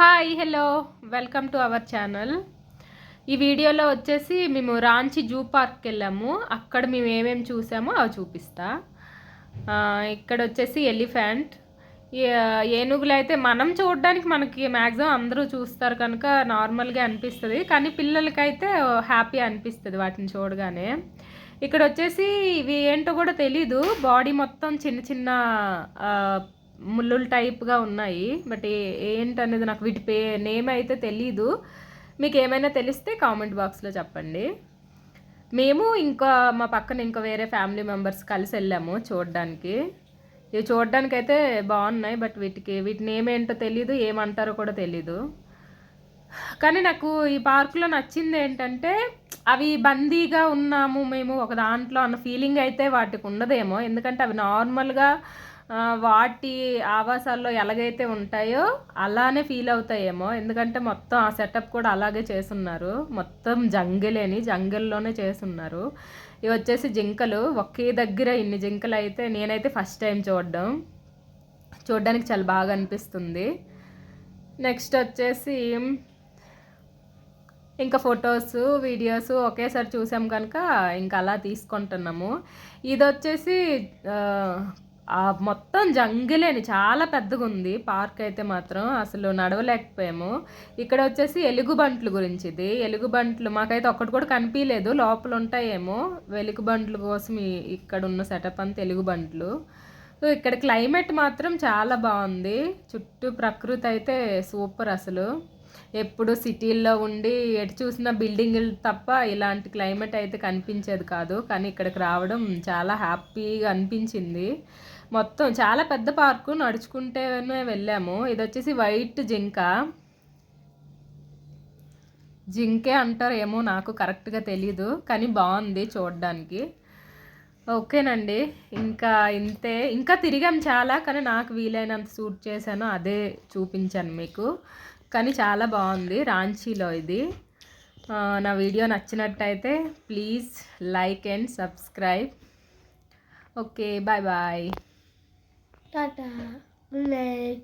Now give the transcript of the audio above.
Hi hello. Welcome to our channel. ఈ వీడియోలో వచ్చేసి మేము రాంచి జూ పార్క్కి వెళ్ళాము అక్కడ మేము ఏమేమి చూసామో అవి చూపిస్తా. ఇక్కడ వచ్చేసి ఎలిఫెంట్. ఏనుగులు అయితే మనం చూడడానికి మనకి మ్యాక్సిమం అందరూ చూస్తారు కనుక నార్మల్గా అనిపిస్తుంది. కానీ పిల్లలకైతే హ్యాపీ అనిపిస్తుంది వాటిని చూడగానే. ఇక్కడ వచ్చేసి ఇవి ఏంటో కూడా తెలీదు. బాడీ మొత్తం చిన్న చిన్న ముళ్ళుల టైప్గా ఉన్నాయి బట్ ఏంటనేది నాకు వీటి పే నేమ్ అయితే తెలీదు. మీకు ఏమైనా తెలిస్తే కామెంట్ బాక్స్లో చెప్పండి. మేము ఇంకా మా పక్కన ఇంకా వేరే ఫ్యామిలీ మెంబర్స్ కలిసి వెళ్ళాము చూడడానికి. ఇవి చూడడానికి అయితే బాగున్నాయి బట్ వీటికి వీటి నేమ్ ఏంటో తెలీదు ఏమంటారో కూడా తెలీదు. కానీ నాకు ఈ పార్కులో నచ్చింది ఏంటంటే అవి బందీగా ఉన్నాము మేము ఒక దాంట్లో అన్న ఫీలింగ్ అయితే వాటికి ఉండదేమో ఎందుకంటే అవి నార్మల్గా వాటి ఆవాసాల్లో ఎలాగైతే ఉంటాయో అలానే ఫీల్ అవుతాయేమో. ఎందుకంటే మొత్తం ఆ సెటప్ కూడా అలాగే చేసున్నారు మొత్తం జంగిలేని జంగిల్లోనే చేసున్నారు ఇవి వచ్చేసి జింకలు. ఒకే దగ్గర ఇన్ని జింకలు అయితే నేనైతే ఫస్ట్ టైం చూడడం. చూడడానికి చాలా బాగా అనిపిస్తుంది. నెక్స్ట్ వచ్చేసి ఇంకా ఫొటోస్ వీడియోస్ ఒకేసారి చూసాం కనుక ఇంకా అలా తీసుకుంటున్నాము. ఇది వచ్చేసి మొత్తం జంగిలేని చాలా పెద్దగా ఉంది పార్క్ అయితే మాత్రం అసలు నడవలేకపోయాము. ఇక్కడ వచ్చేసి ఎలుగుబంట్లు గురించి ఇది. ఎలుగుబంట్లు మాకైతే ఒక్కటి కూడా కనిపించలేదు లోపల ఉంటాయేమో వెలుగుబంట్ల కోసం ఇక్కడ ఉన్న సెటప్ అంతా ఎలుగుబంట్లు. సో ఇక్కడ క్లైమేట్ మాత్రం చాలా బాగుంది. చుట్టూ ప్రకృతి అయితే సూపర్ అసలు. ఎప్పుడు సిటీల్లో ఉండి ఎటు చూసిన బిల్డింగులు తప్ప ఇలాంటి క్లైమేట్ అయితే కనిపించేది కాదు. కానీ ఇక్కడికి రావడం చాలా హ్యాపీగా అనిపించింది. మొత్తం చాలా పెద్ద పార్కు నడుచుకుంటేనే వెళ్ళాము. ఇది వచ్చేసి వైట్ జింక. జింకే అంటారు ఏమో నాకు కరెక్ట్గా తెలీదు కానీ బాగుంది చూడడానికి. ఓకేనండి ఇంకా ఇంతే. ఇంకా తిరిగాం చాలా కానీ నాకు వీలైనంత సూట్ చేశాను అదే చూపించాను మీకు. కానీ చాలా బాగుంది రాంచీలో ఇది. నా వీడియో నచ్చినట్టయితే please like and subscribe. Okay bye bye. Tata good night